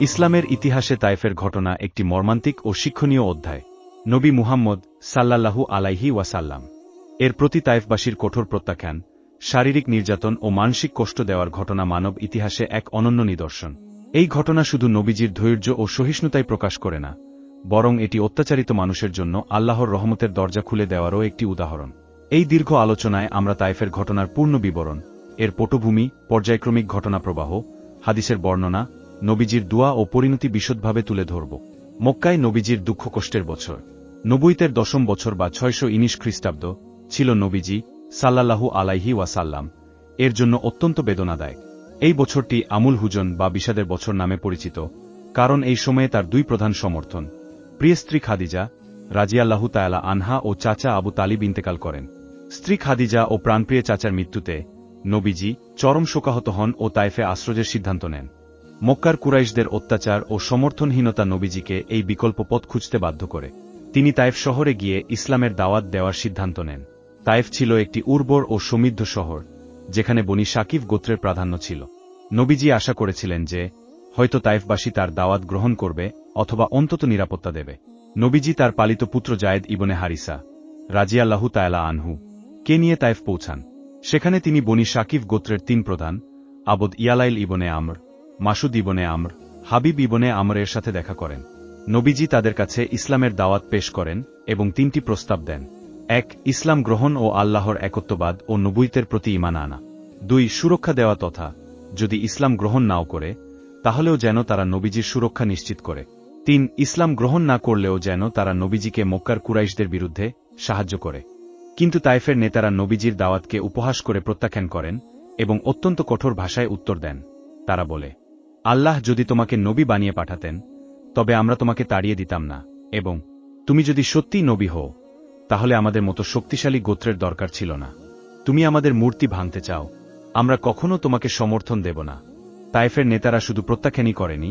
ইসলামের ইতিহাসে তায়েফের ঘটনা একটি মর্মান্তিক ও শিক্ষণীয় অধ্যায়। নবী মুহাম্মদ সাল্লাল্লাহু আলাইহি ওয়াসাল্লাম। এর প্রতি তায়েফবাসীর কঠোর প্রত্যাখ্যান, শারীরিক নির্যাতন ও মানসিক কষ্ট দেওয়ার ঘটনা মানব ইতিহাসে এক অনন্য নিদর্শন। এই ঘটনা শুধু নবীজির ধৈর্য ও সহিষ্ণুতাই প্রকাশ করে না, বরং এটি অত্যাচারিত মানুষের জন্য আল্লাহর রহমতের দরজা খুলে দেওয়ারও একটি উদাহরণ। এই দীর্ঘ আলোচনায় আমরা তাইফের ঘটনার পূর্ণ বিবরণ, এর পটভূমি, পর্যায়ক্রমিক ঘটনা প্রবাহ হাদিসের বর্ণনা নবীজির দোয়া ও পরিণতি বিশদভাবে তুলে ধরব। মক্কায় নবীজির দুঃখ কষ্টের বছর। নবুইতের দশম বছর বা ছয়শো ইনিশ খ্রিস্টাব্দ ছিল নবীজি সাল্লাল্লাহু আলাইহি ওয়াসাল্লাম। এর জন্য অত্যন্ত বেদনাদায়ক। এই বছরটি আমুল হুজন বা বিষাদের বছর নামে পরিচিত, কারণ এই সময়ে তার দুই প্রধান সমর্থন। প্রিয় স্ত্রী খাদিজা রাজিয়াল্লাহু তায়ালা আনহা ও চাচা আবু তালিব ইন্তেকাল করেন। স্ত্রী খাদিজা ও প্রাণপ্রিয় চাচার মৃত্যুতে নবীজি চরম শোকাহত হন ও তাইফে আশ্রয়ের সিদ্ধান্ত নেন। মক্কার কুরাইশদের অত্যাচার ও সমর্থনহীনতা নবীজিকে এই বিকল্প পথ খুঁজতে বাধ্য করে। তিনি তাইফ শহরে গিয়ে ইসলামের দাওয়াত দেওয়ার সিদ্ধান্ত নেন। তাইফ ছিল একটি উর্বর ও সমৃদ্ধ শহর, যেখানে বনি সাকিব গোত্রের প্রাধান্য ছিল। নবীজি আশা করেছিলেন যে, হয়তো তাইফবাসী তার দাওয়াত গ্রহণ করবে অথবা অন্তত নিরাপত্তা দেবে। নবীজি তার পালিত পুত্র জায়েদ ইবনে হারিসা রাজিয়াল্লাহু তায়ালা আনহু কে নিয়ে তাইফ পৌঁছান। সেখানে তিনি বনি সাকিব গোত্রের তিন প্রধান, আবদ ইয়ালাইল ইবনে আমর মাসুদ ইবনে আমর, হাবিব ইবনে আমরের সাথে দেখা করেন। নবীজি তাদের কাছে ইসলামের দাওয়াত পেশ করেন এবং তিনটি প্রস্তাব দেন। এক, ইসলাম গ্রহণ ও আল্লাহর একত্ববাদ ও নবুইতের প্রতি ইমান আনা। দুই, সুরক্ষা দেওয়া তথা, যদি ইসলাম গ্রহণ নাও করে, তাহলেও যেন তারা নবীজির সুরক্ষা নিশ্চিত করে। তিন, ইসলাম গ্রহণ না করলেও যেন তারা নবীজিকে মক্কার কুরাইশদের বিরুদ্ধে সাহায্য করে। কিন্তু তাইফের নেতারা নবীজির দাওয়াতকে উপহাস করে প্রত্যাখ্যান করেন এবং অত্যন্ত কঠোর ভাষায় উত্তর দেন। তারা বলে আল্লাহ যদি তোমাকে নবী বানিয়ে পাঠাতেন, তবে আমরা তোমাকে তাড়িয়ে দিতাম না, এবং তুমি যদি সত্যিই নবী হও, তাহলে আমাদের মতো শক্তিশালী গোত্রের দরকার ছিল না। তুমি আমাদের মূর্তি ভাঙতে চাও, আমরা কখনো তোমাকে সমর্থন দেব না। তাইফের নেতারা শুধু প্রত্যাখ্যানই করেনি,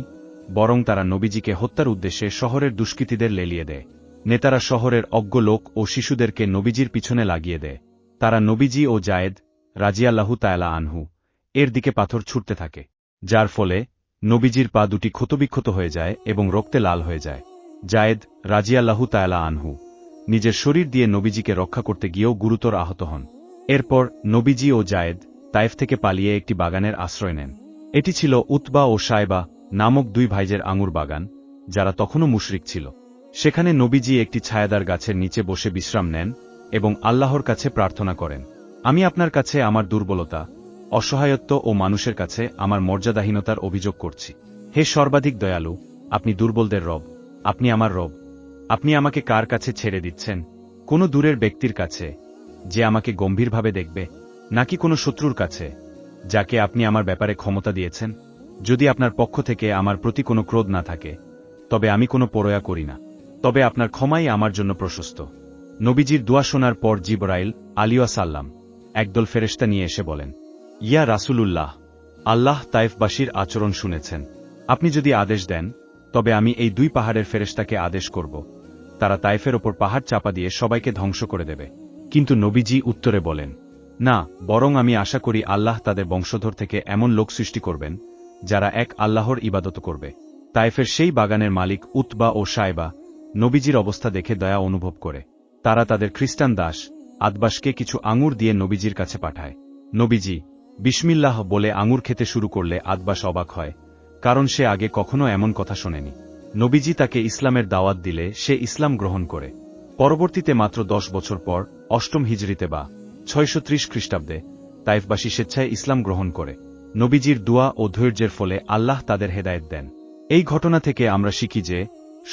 বরং তারা নবীজিকে হত্যার উদ্দেশ্যে শহরের দুষ্কৃতীদের লেলিয়ে দেয়। নেতারা শহরের অজ্ঞ লোক ও শিশুদেরকে নবীজির পিছনে লাগিয়ে দেয়। তারা নবীজি ও জায়েদ রাজিয়াল্লাহু তায়ালা আনহু, এর দিকে পাথর ছুটতে থাকে, যার ফলে নবীজির পা দুটি ক্ষতবিক্ষত হয়ে যায় এবং রক্তে লাল হয়ে যায়। জায়েদ রাজিয়াল্লাহু তায়ালা আনহু নিজের শরীর দিয়ে নবীজিকে রক্ষা করতে গিয়েও গুরুতর আহত হন। এরপর নবীজি ও জায়েদ তাইফ থেকে পালিয়ে একটি বাগানের আশ্রয় নেন। এটি ছিল উতবা ও সায়বা নামক দুই ভাইজের আঙুর বাগান, যারা তখনও মুশরিক ছিল। সেখানে নবীজি একটি ছায়াদার গাছের নিচে বসে বিশ্রাম নেন এবং আল্লাহর কাছে প্রার্থনা করেন, আমি আপনার কাছে আমার দুর্বলতা অসহায়ত্ব ও মানুষের কাছে আমার মর্যাদাহীনতার অভিযোগ করছি। হে সর্বাধিক দয়ালু, আপনি দুর্বলদের রব, আপনি আমার রব। আপনি আমাকে কার কাছে ছেড়ে দিচ্ছেন? কোনো দূরের ব্যক্তির কাছে, যে আমাকে গম্ভীরভাবে দেখবে, নাকি কোনো শত্রুর কাছে, যাকে আপনি আমার ব্যাপারে ক্ষমতা দিয়েছেন? যদি আপনার পক্ষ থেকে আমার প্রতি কোনো ক্রোধ না থাকে, তবে আমি কোনো পরয়া করি না। তবে আপনার ক্ষমাই আমার জন্য প্রশস্ত। নবীজির দোয়া শোনার পর জিবরাইল আলিয়া সাল্লাম একদল ফেরেস্তা নিয়ে এসে বলেন ইয়া রাসুলুল্লাহ, আল্লাহ তাইফবাসীর আচরণ শুনেছেন। আপনি যদি আদেশ দেন, তবে আমি এই দুই পাহাড়ের ফেরেস্তাকে আদেশ করব। তারা তাইফের ওপর পাহাড় চাপা দিয়ে সবাইকে ধ্বংস করে দেবে। কিন্তু নবীজি উত্তরে বলেন, না, বরং আমি আশা করি আল্লাহ তাদের বংশধর থেকে এমন লোক সৃষ্টি করবেন, যারা এক আল্লাহর ইবাদত করবে। তাইফের সেই বাগানের মালিক উতবা ও সাইবা নবীজির অবস্থা দেখে দয়া অনুভব করে। তারা তাদের খ্রিস্টান দাস আদবাসকে কিছু আঙুর দিয়ে নবীজির কাছে পাঠায়। নবীজি বিসমিল্লাহ বলে আঙুর খেতে শুরু করলে আদবাস অবাক হয়, কারণ সে আগে কখনো এমন কথা শোনেনি। নবীজি তাকে ইসলামের দাওয়াত দিলে সে ইসলাম গ্রহণ করে। পরবর্তীতে মাত্র দশ বছর পর, অষ্টম হিজড়িতে বা ছয়শো ত্রিশ খ্রিস্টাব্দে তাইফবাসী স্বেচ্ছায় ইসলাম গ্রহণ করে। নবীজির দোয়া ও ধৈর্যের ফলে আল্লাহ তাদের হেদায়েত দেন। এই ঘটনা থেকে আমরা শিখি যে,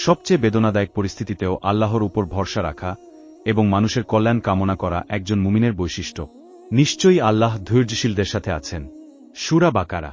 সবচেয়ে বেদনাদায়ক পরিস্থিতিতেও আল্লাহর উপর ভরসা রাখা এবং মানুষের কল্যাণ কামনা করা একজন মুমিনের বৈশিষ্ট্য। নিশ্চয়ই আল্লাহ ধৈর্যশীলদের সাথে আছেন। সুরা বাকারা।